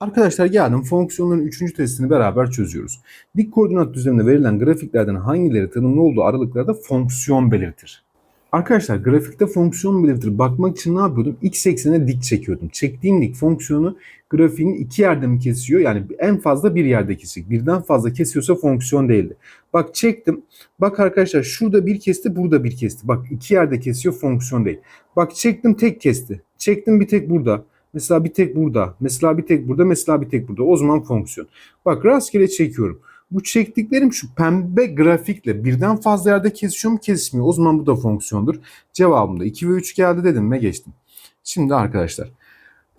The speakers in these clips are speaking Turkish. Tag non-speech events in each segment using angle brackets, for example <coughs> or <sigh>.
Arkadaşlar geldim fonksiyonların 3. testini beraber çözüyoruz. Dik koordinat düzleminde verilen grafiklerden hangileri tanımlı olduğu aralıklarda fonksiyon belirtir? Arkadaşlar grafikte fonksiyon belirtir bakmak için ne yapıyordum? X eksenine dik çekiyordum. Çektiğim dik fonksiyonu grafiğin iki yerde mi kesiyor? Yani en fazla bir yerde kesecek. Birden fazla kesiyorsa fonksiyon değildi. Bak çektim. Bak arkadaşlar şurada bir kesti burada bir kesti. Bak iki yerde kesiyor fonksiyon değil. Bak çektim tek kesti. Çektim bir tek burada. Mesela bir tek burada. Mesela bir tek burada. Mesela bir tek burada. O zaman fonksiyon. Bak rastgele çekiyorum. Bu çektiklerim şu pembe grafikle birden fazla yerde kesişiyor mu kesmiyor. O zaman bu da fonksiyondur. Cevabım da 2 ve 3 geldi dedim ve geçtim. Şimdi arkadaşlar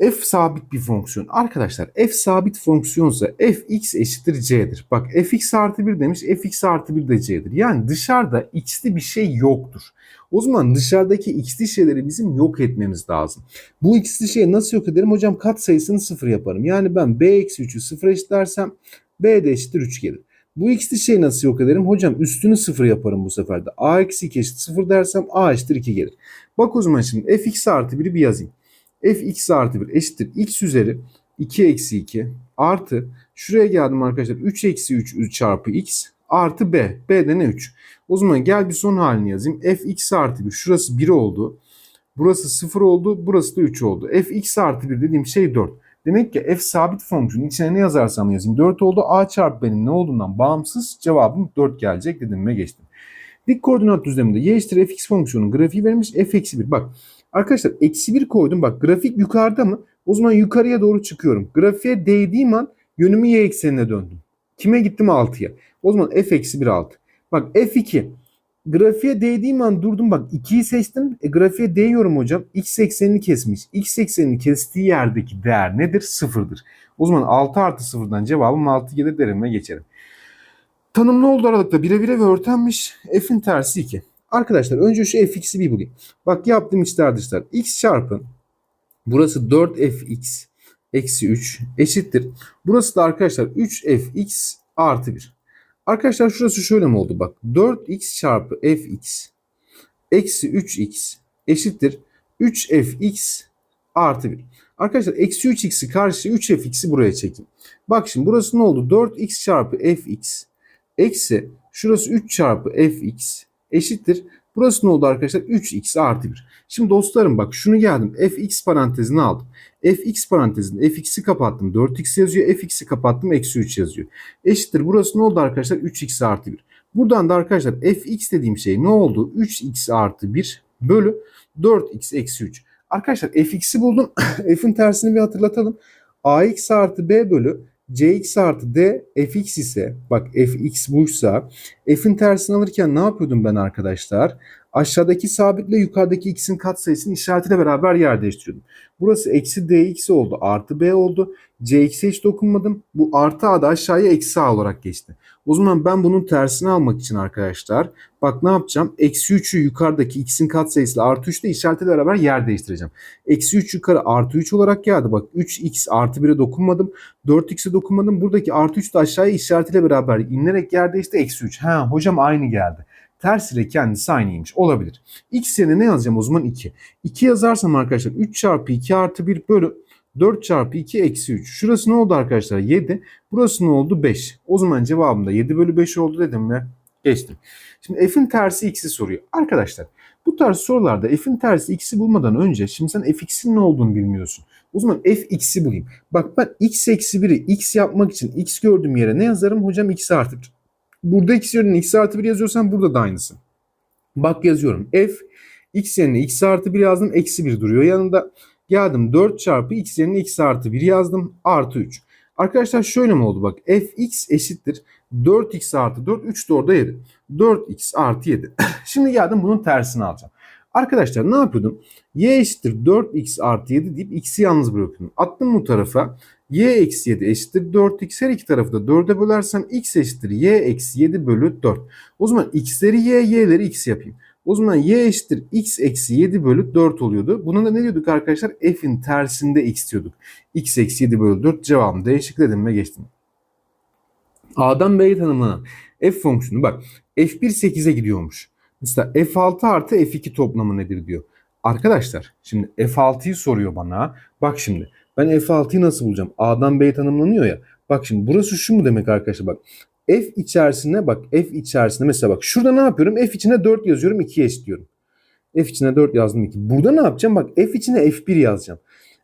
f sabit bir fonksiyon. Arkadaşlar f sabit fonksiyonsa fx eşittir c'dir. Bak fx artı 1 demiş fx artı 1 de c'dir. Yani dışarıda x'li bir şey yoktur. O zaman dışarıdaki x'li şeyleri bizim yok etmemiz lazım. Bu x'li şeyi nasıl yok ederim? Hocam kat sayısını sıfır yaparım. Yani ben b eksi 3'ü sıfır eşitlersem b de eşittir 3 gelir. Bu x'li şeyi nasıl yok ederim? Hocam üstünü sıfır yaparım bu sefer de. a eksi 2 eşit 0 dersem a eşittir 2 gelir. Bak o zaman şimdi fx artı 1'i bir yazayım fx artı 1 eşittir x üzeri 2 eksi 2 artı şuraya geldim arkadaşlar 3 eksi 3, 3 çarpı x artı b. b de ne 3? O zaman gel bir son halini yazayım. fx artı 1 şurası 1 oldu. Burası 0 oldu. Burası da 3 oldu. fx artı 1 dediğim şey 4. Demek ki f sabit fonksiyonun içine ne yazarsam yazayım 4 oldu. a çarpı b'nin ne olduğundan bağımsız cevabım 4 gelecek dedim ve geçtim. Dik koordinat düzleminde y eşittir fx fonksiyonun grafiği verilmiş f eksi 1. Bak Arkadaşlar eksi 1 koydum. Bak grafik yukarıda mı? O zaman yukarıya doğru çıkıyorum. Grafiğe değdiğim an yönümü y eksenine döndüm. Kime gittim 6'ya. O zaman f eksi 1 6. Bak f2. Grafiğe değdiğim an durdum bak 2'yi seçtim. E, grafiğe değiyorum hocam. X eksenini kesmiş. X eksenini kestiği yerdeki değer nedir? Sıfırdır. O zaman 6 artı sıfırdan cevabım 6 gelir derim ve geçerim. Tanım ne oldu aralıkta? Bire bire ve örtenmiş. F'in tersi 2. Arkadaşlar önce şu fx'i bir bulayım. Bak yaptım içler dışlar. x çarpı burası 4fx eksi 3 eşittir. Burası da arkadaşlar 3fx artı 1. Arkadaşlar şurası şöyle mi oldu? Bak 4x çarpı fx eksi 3x eşittir 3fx artı 1. Arkadaşlar eksi 3x'i karşıya 3fx'i buraya çekin. Bak şimdi burası ne oldu? 4x çarpı fx eksi şurası 3 çarpı fx eşittir. Burası ne oldu arkadaşlar? 3x artı 1. Şimdi dostlarım bak şunu geldim. fx parantezini aldım. fx parantezini fx'i kapattım. 4x yazıyor. fx'i kapattım. Eksi 3 yazıyor. Eşittir. Burası ne oldu arkadaşlar? 3x artı 1. Buradan da arkadaşlar fx dediğim şey ne oldu? 3x artı 1 bölü 4x eksi 3. Arkadaşlar fx'i buldum. <laughs> f'in tersini bir hatırlatalım. ax artı b bölü cx artı d fx ise bak fx buysa f'in tersini alırken ne yapıyordum ben arkadaşlar? Aşağıdaki sabitle yukarıdaki x'in katsayısının işaretiyle beraber yer değiştiriyordum. Burası eksi dx oldu artı b oldu. cx'e hiç dokunmadım. Bu artı a da aşağıya eksi a olarak geçti. O zaman ben bunun tersini almak için arkadaşlar bak ne yapacağım? Eksi 3'ü yukarıdaki x'in katsayısıyla artı 3 ile işaretiyle beraber yer değiştireceğim. Eksi 3 yukarı artı 3 olarak geldi. Bak 3x artı 1'e dokunmadım. 4x'e dokunmadım. Buradaki artı 3 de aşağıya işaretiyle beraber inerek yer değişti. Eksi 3. Ha hocam aynı geldi. Ters ile kendisi aynıymış. Olabilir. X yerine ne yazacağım o zaman 2. 2 yazarsam arkadaşlar 3 çarpı 2 artı 1 bölü 4 çarpı 2 eksi 3. Şurası ne oldu arkadaşlar? 7. Burası ne oldu? 5. O zaman cevabım da 7 bölü 5 oldu dedim ve geçtim. Şimdi f'in tersi x'i soruyor. Arkadaşlar bu tarz sorularda f'in tersi x'i bulmadan önce şimdi sen fx'in ne olduğunu bilmiyorsun. O zaman f x'i bulayım. Bak ben x eksi 1'i x yapmak için x gördüğüm yere ne yazarım? Hocam x artı 1. Burada x yerine x artı 1 yazıyorsan burada da aynısı. Bak yazıyorum. f x yerine x artı 1 yazdım. Eksi 1 duruyor yanında. Geldim 4 çarpı x yerine x artı 1 yazdım. Artı 3. Arkadaşlar şöyle mi oldu bak. fx eşittir. 4x artı 4. 3 de orada 7. 4x artı 7. <coughs> Şimdi geldim bunun tersini alacağım. Arkadaşlar ne yapıyordum? y eşittir 4x artı 7 deyip x'i yalnız bırakıyordum. Attım bu tarafa. Y eksi 7 eşittir 4x. Her iki tarafı da 4'e bölersem x eşittir y eksi 7 bölü 4. O zaman x'leri y, y'leri x yapayım. O zaman y eşittir x eksi 7 bölü 4 oluyordu. Buna da ne diyorduk arkadaşlar? F'in tersinde x diyorduk. x eksi 7 bölü 4 cevabım değişik dedim ve geçtim. A'dan B'ye tanımlanan f fonksiyonu bak f1 8'e gidiyormuş. Mesela f6 artı f2 toplamı nedir diyor. Arkadaşlar şimdi f6'yı soruyor bana. Bak şimdi Ben f6'yı nasıl bulacağım? A'dan B'ye tanımlanıyor ya. Bak şimdi burası şu mu demek arkadaşlar bak. F içerisine bak F içerisine mesela bak şurada ne yapıyorum? F içine 4 yazıyorum 2'ye eşitliyorum. F içine 4 yazdım 2. Burada ne yapacağım? Bak F içine F1 yazacağım.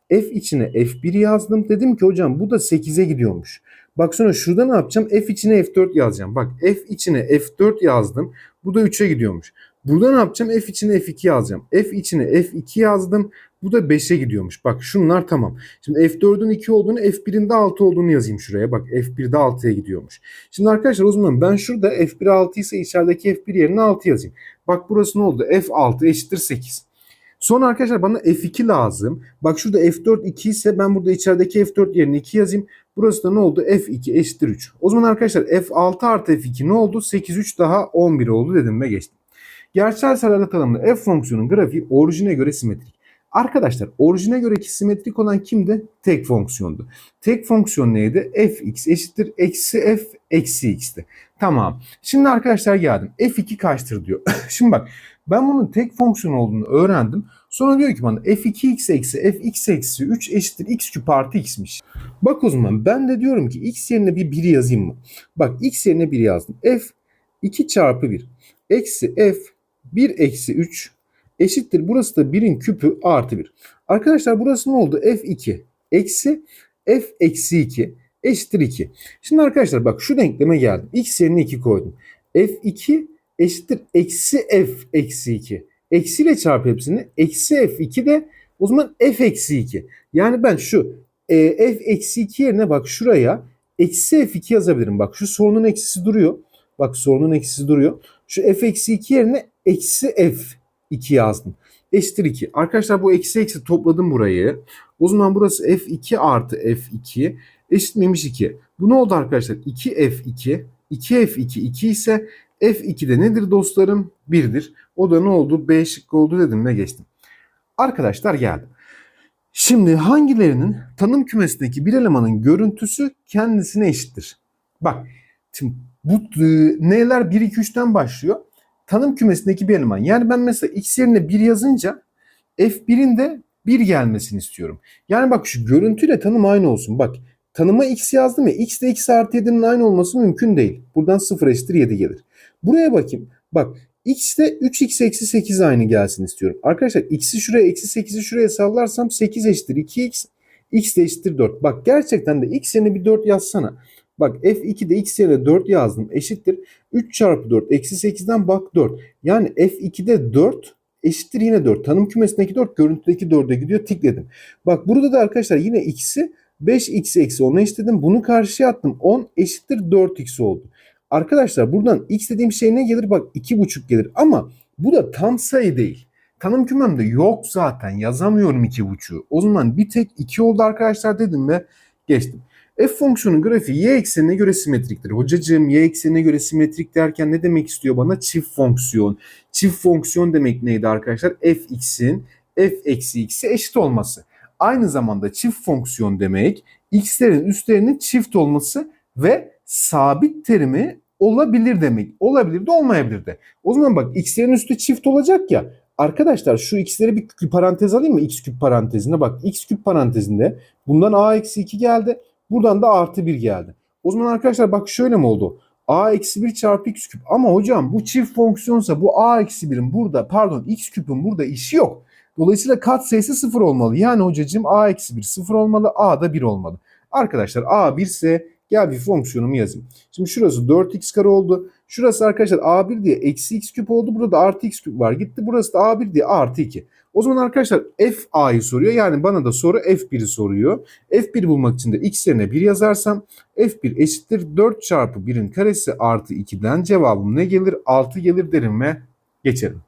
F içine F1 yazdım. Dedim ki hocam bu da 8'e gidiyormuş. Bak sonra şurada ne yapacağım? F içine F4 yazacağım. Bak F içine F4 yazdım. Bu da 3'e gidiyormuş. Burada ne yapacağım? F içine F2 yazacağım. F içine F2 yazdım. Bu da 5'e gidiyormuş. Bak şunlar tamam. Şimdi F4'ün 2 olduğunu F1'in de 6 olduğunu yazayım şuraya. Bak F1'de 6'ya gidiyormuş. Şimdi arkadaşlar o zaman ben şurada F1 6 ise içerideki F1 yerine 6 yazayım. Bak burası ne oldu? F6 eşittir 8. Sonra arkadaşlar bana F2 lazım. Bak şurada F4 2 ise ben burada içerideki F4 yerine 2 yazayım. Burası da ne oldu? F2 eşittir 3. O zaman arkadaşlar F6 artı F2 ne oldu? 8 3 daha 11 oldu dedim ve geçtim. Gerçel sayılarla tanımlı f fonksiyonun grafiği orijine göre simetrik. Arkadaşlar orijine göre simetrik olan kimdi? Tek fonksiyondu. Tek fonksiyon neydi? fx eşittir eksi f eksi x'ti. Tamam. Şimdi arkadaşlar geldim. f2 kaçtır diyor. <laughs> Şimdi bak ben bunun tek fonksiyon olduğunu öğrendim. Sonra diyor ki bana f2x eksi fx eksi 3 eşittir x küp artı x'miş. Bak o zaman ben de diyorum ki x yerine bir 1 yazayım mı? Bak x yerine 1 yazdım. f 2 çarpı 1 eksi f 1 eksi 3 eşittir. Burası da 1'in küpü artı 1. Arkadaşlar burası ne oldu? f2 eksi f eksi 2 eşittir 2. Şimdi arkadaşlar bak şu denkleme geldim. x yerine 2 koydum. f2 eşittir eksi f eksi 2. Eksiyle çarp hepsini. Eksi f2 de o zaman f eksi 2. Yani ben şu e, f eksi 2 yerine bak şuraya eksi f2 yazabilirim. Bak şu sorunun eksisi duruyor. Bak sorunun eksisi duruyor. Şu f eksi 2 yerine eksi f 2 yazdım. Eşittir 2. Arkadaşlar bu eksi eksi topladım burayı. O zaman burası f2 artı f2 eşitmemiş 2. Bu ne oldu arkadaşlar? 2f2 2f2 2 ise f2 de nedir dostlarım? 1'dir. O da ne oldu? B şıkkı oldu dedim ve geçtim. Arkadaşlar geldim. Şimdi hangilerinin tanım kümesindeki bir elemanın görüntüsü kendisine eşittir? Bak şimdi bu e, n'ler 1 2 3'ten başlıyor. Tanım kümesindeki bir eleman. Yani ben mesela x yerine 1 yazınca f1'in de 1 gelmesini istiyorum. Yani bak şu görüntüyle tanım aynı olsun. Bak tanıma x yazdım ya x ile x artı 7'nin aynı olması mümkün değil. Buradan 0 eşittir 7 gelir. Buraya bakayım. Bak x de 3x eksi 8 aynı gelsin istiyorum. Arkadaşlar x'i şuraya eksi 8'i şuraya sallarsam 8 eşittir 2x. x de eşittir 4. Bak gerçekten de x yerine bir 4 yazsana. Bak f2'de x yerine 4 yazdım eşittir. 3 çarpı 4 eksi 8'den bak 4. Yani f2'de 4 eşittir yine 4. Tanım kümesindeki 4 görüntüdeki 4'e gidiyor tikledim. Bak burada da arkadaşlar yine x'i 5x eksi 10'a eşitledim. Bunu karşıya attım. 10 eşittir 4x oldu. Arkadaşlar buradan x dediğim şey ne gelir? Bak 2,5 gelir ama bu da tam sayı değil. Tanım kümemde yok zaten yazamıyorum 2,5'u. O zaman bir tek 2 oldu arkadaşlar dedim ve geçtim. F fonksiyonun grafiği y eksenine göre simetriktir. Hocacığım y eksenine göre simetrik derken ne demek istiyor bana? Çift fonksiyon. Çift fonksiyon demek neydi arkadaşlar? fx'in f eksi x'e eşit olması. Aynı zamanda çift fonksiyon demek x'lerin üstlerinin çift olması ve sabit terimi olabilir demek. Olabilir de olmayabilir de. O zaman bak x'lerin üstü çift olacak ya. Arkadaşlar şu x'leri bir parantez alayım mı? x küp parantezine bak. x küp parantezinde bundan a eksi 2 geldi. Buradan da artı 1 geldi. O zaman arkadaşlar bak şöyle mi oldu? a eksi 1 çarpı x küp. Ama hocam bu çift fonksiyonsa bu a eksi 1'in burada pardon x küpün burada işi yok. Dolayısıyla kat sayısı 0 olmalı. Yani hocacığım a eksi 1 0 olmalı. a da 1 olmalı. Arkadaşlar a 1 ise gel bir fonksiyonumu yazayım. Şimdi şurası 4x kare oldu. Şurası arkadaşlar a1 diye eksi x küp oldu. Burada da artı x küp var. Gitti burası da a1 diye artı 2. O zaman arkadaşlar f a'yı soruyor. Yani bana da soru f1'i soruyor. f1 bulmak için de x yerine 1 yazarsam f1 eşittir 4 çarpı 1'in karesi artı 2'den cevabım ne gelir? 6 gelir derim ve geçerim.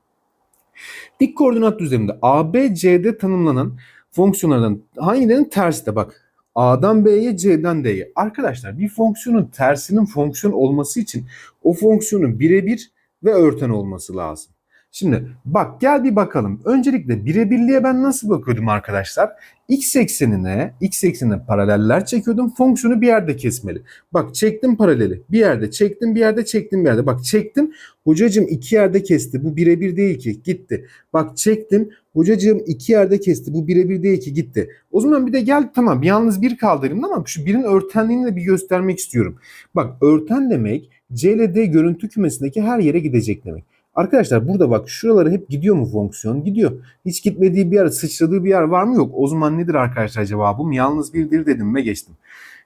Dik koordinat düzleminde AB, C'de tanımlanan fonksiyonlardan hangilerinin tersi de bak A'dan B'ye, C'den D'ye. Arkadaşlar bir fonksiyonun tersinin fonksiyon olması için o fonksiyonun birebir ve örten olması lazım. Şimdi bak gel bir bakalım. Öncelikle birebirliğe ben nasıl bakıyordum arkadaşlar? X eksenine, x eksenine paraleller çekiyordum. Fonksiyonu bir yerde kesmeli. Bak çektim paraleli. Bir yerde çektim, bir yerde çektim, bir yerde. Bak çektim. Hocacığım iki yerde kesti. Bu birebir değil ki. Gitti. Bak çektim. Hocacığım iki yerde kesti. Bu birebir değil ki. Gitti. O zaman bir de gel tamam yalnız bir kaldırayım ama şu birin örtenliğini de bir göstermek istiyorum. Bak örten demek C görüntü kümesindeki her yere gidecek demek. Arkadaşlar burada bak şuralara hep gidiyor mu fonksiyon? Gidiyor. Hiç gitmediği bir yer, sıçradığı bir yer var mı? Yok. O zaman nedir arkadaşlar cevabım? Yalnız birdir dedim ve geçtim.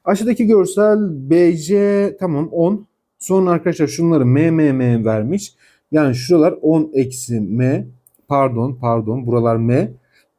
Aşağıdaki görsel BC tamam 10. Sonra arkadaşlar şunları M, M, M vermiş. Yani şuralar 10 eksi M. Pardon pardon buralar M.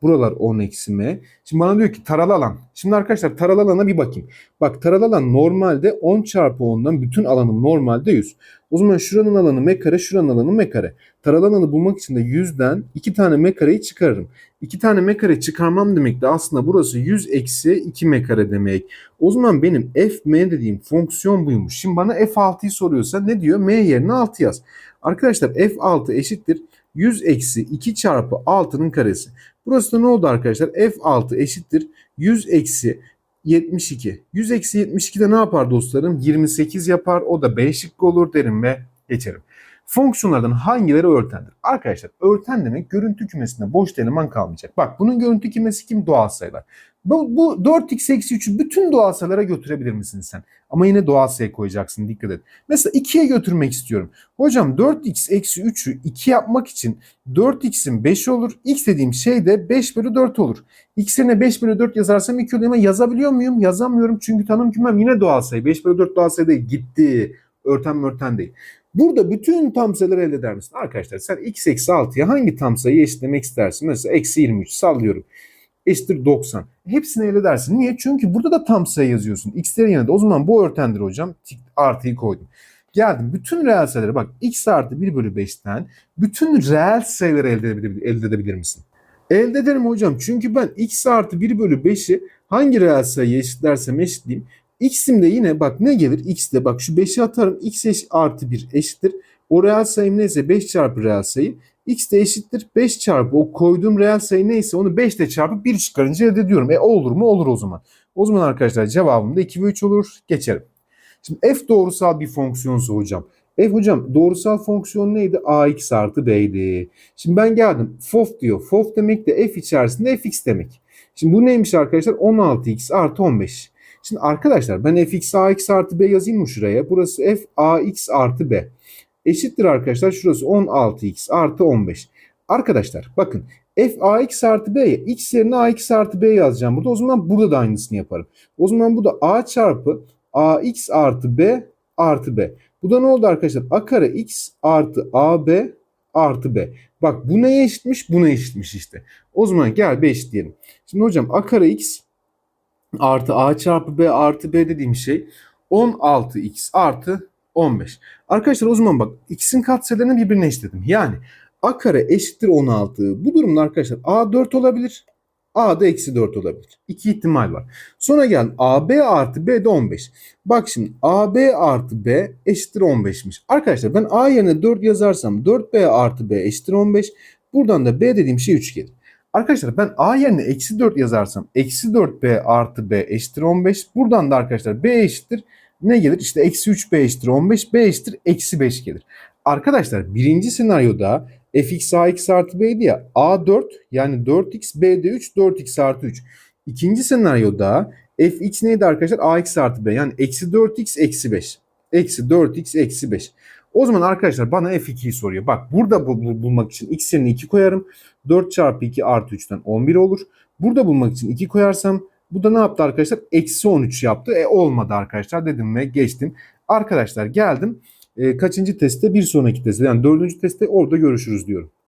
Buralar 10 eksi M. Şimdi bana diyor ki taralı alan. Şimdi arkadaşlar taralı alana bir bakayım. Bak taralı alan normalde 10 çarpı 10'dan bütün alanım normalde 100. O zaman şuranın alanı m kare, şuranın alanı m kare. Taralı alanı bulmak için de 100'den 2 tane m kareyi çıkarırım. 2 tane m kare çıkarmam demek de aslında burası 100 eksi 2 m kare demek. O zaman benim f m dediğim fonksiyon buymuş. Şimdi bana f6'yı soruyorsa ne diyor? m yerine 6 yaz. Arkadaşlar f6 eşittir 100 eksi 2 çarpı 6'nın karesi. Burası da ne oldu arkadaşlar? f6 eşittir 100 eksi 72. 100 eksi 72 de ne yapar dostlarım? 28 yapar. O da B şıkkı olur derim ve geçerim. Fonksiyonlardan hangileri örtendir? Arkadaşlar örten demek görüntü kümesinde boş eleman kalmayacak. Bak bunun görüntü kümesi kim? Doğal sayılar. Bu, bu 4x eksi 3'ü bütün doğal sayılara götürebilir misin sen? Ama yine doğal sayı koyacaksın dikkat et. Mesela 2'ye götürmek istiyorum. Hocam 4x eksi 3'ü 2 yapmak için 4x'in 5 olur. x dediğim şey de 5 bölü 4 olur. x yerine 5 bölü 4 yazarsam 2 oluyor yazabiliyor muyum? Yazamıyorum çünkü tanım kümem yine doğal sayı. 5 bölü 4 doğal sayı değil. Gitti. Örten örten değil. Burada bütün tam sayıları elde eder misin? Arkadaşlar sen x eksi 6'ya hangi tam sayıyı eşitlemek istersin? Mesela eksi 23 sallıyorum. Eşittir 90. Hepsini elde edersin. Niye? Çünkü burada da tam sayı yazıyorsun. X'lerin yanında. O zaman bu örtendir hocam. Artıyı koydum. Geldim. Bütün reel sayıları bak x artı 1 bölü 5'ten bütün reel sayıları elde edebilir, elde edebilir misin? Elde ederim hocam. Çünkü ben x artı 1 bölü 5'i hangi reel sayıyı eşitlersem eşitleyeyim. X'im de yine bak ne gelir? X de bak şu 5'i atarım. X eş, artı 1 eşittir. O reel sayım neyse 5 çarpı reel sayı. X de eşittir 5 çarpı o koyduğum reel sayı neyse onu 5 ile çarpıp 1 çıkarınca elde ediyorum. E olur mu? Olur o zaman. O zaman arkadaşlar cevabım da 2 ve 3 olur. Geçelim. Şimdi f doğrusal bir fonksiyonsa hocam. F hocam doğrusal fonksiyon neydi? ax artı b'ydi. Şimdi ben geldim. fof diyor. Fof demek de f içerisinde fx demek. Şimdi bu neymiş arkadaşlar? 16x artı 15. Şimdi arkadaşlar ben fx ax artı b yazayım mı şuraya? Burası f ax artı b. Eşittir arkadaşlar şurası 16x artı 15. Arkadaşlar bakın f ax artı b'ye x yerine ax artı b yazacağım burada. O zaman burada da aynısını yaparım. O zaman bu da a çarpı ax artı b artı b. Bu da ne oldu arkadaşlar? a kare x artı ab artı b. Bak bu neye eşitmiş? Buna eşitmiş işte. O zaman gel b eşitleyelim. Şimdi hocam a kare x artı a çarpı b artı b dediğim şey 16x artı 15. Arkadaşlar o zaman bak x'in katsayılarını birbirine eşitledim. Yani a kare eşittir 16. Bu durumda arkadaşlar a 4 olabilir. A da eksi 4 olabilir. İki ihtimal var. Sonra gel AB artı B de 15. Bak şimdi AB artı B eşittir 15'miş. Arkadaşlar ben A yerine 4 yazarsam 4B artı B eşittir 15. Buradan da B dediğim şey 3 gelir. Arkadaşlar ben A yerine eksi 4 yazarsam eksi 4B artı B eşittir 15. Buradan da arkadaşlar B eşittir ne gelir? İşte eksi 3B eşittir 15. B eşittir eksi 5 gelir. Arkadaşlar birinci senaryoda fx ax artı b'ydi ya a4 yani 4x b'de 3 4x artı 3. İkinci senaryoda fx neydi arkadaşlar? ax artı b yani eksi 4x eksi 5. Eksi 4x eksi 5. O zaman arkadaşlar bana f2'yi soruyor. Bak burada bul bulmak için x yerine 2 koyarım. 4 çarpı 2 artı 3'ten 11 olur. Burada bulmak için 2 koyarsam bu da ne yaptı arkadaşlar? Eksi 13 yaptı. E olmadı arkadaşlar dedim ve geçtim. Arkadaşlar geldim. E, kaçıncı testte? Bir sonraki testte yani dördüncü testte orada görüşürüz diyorum.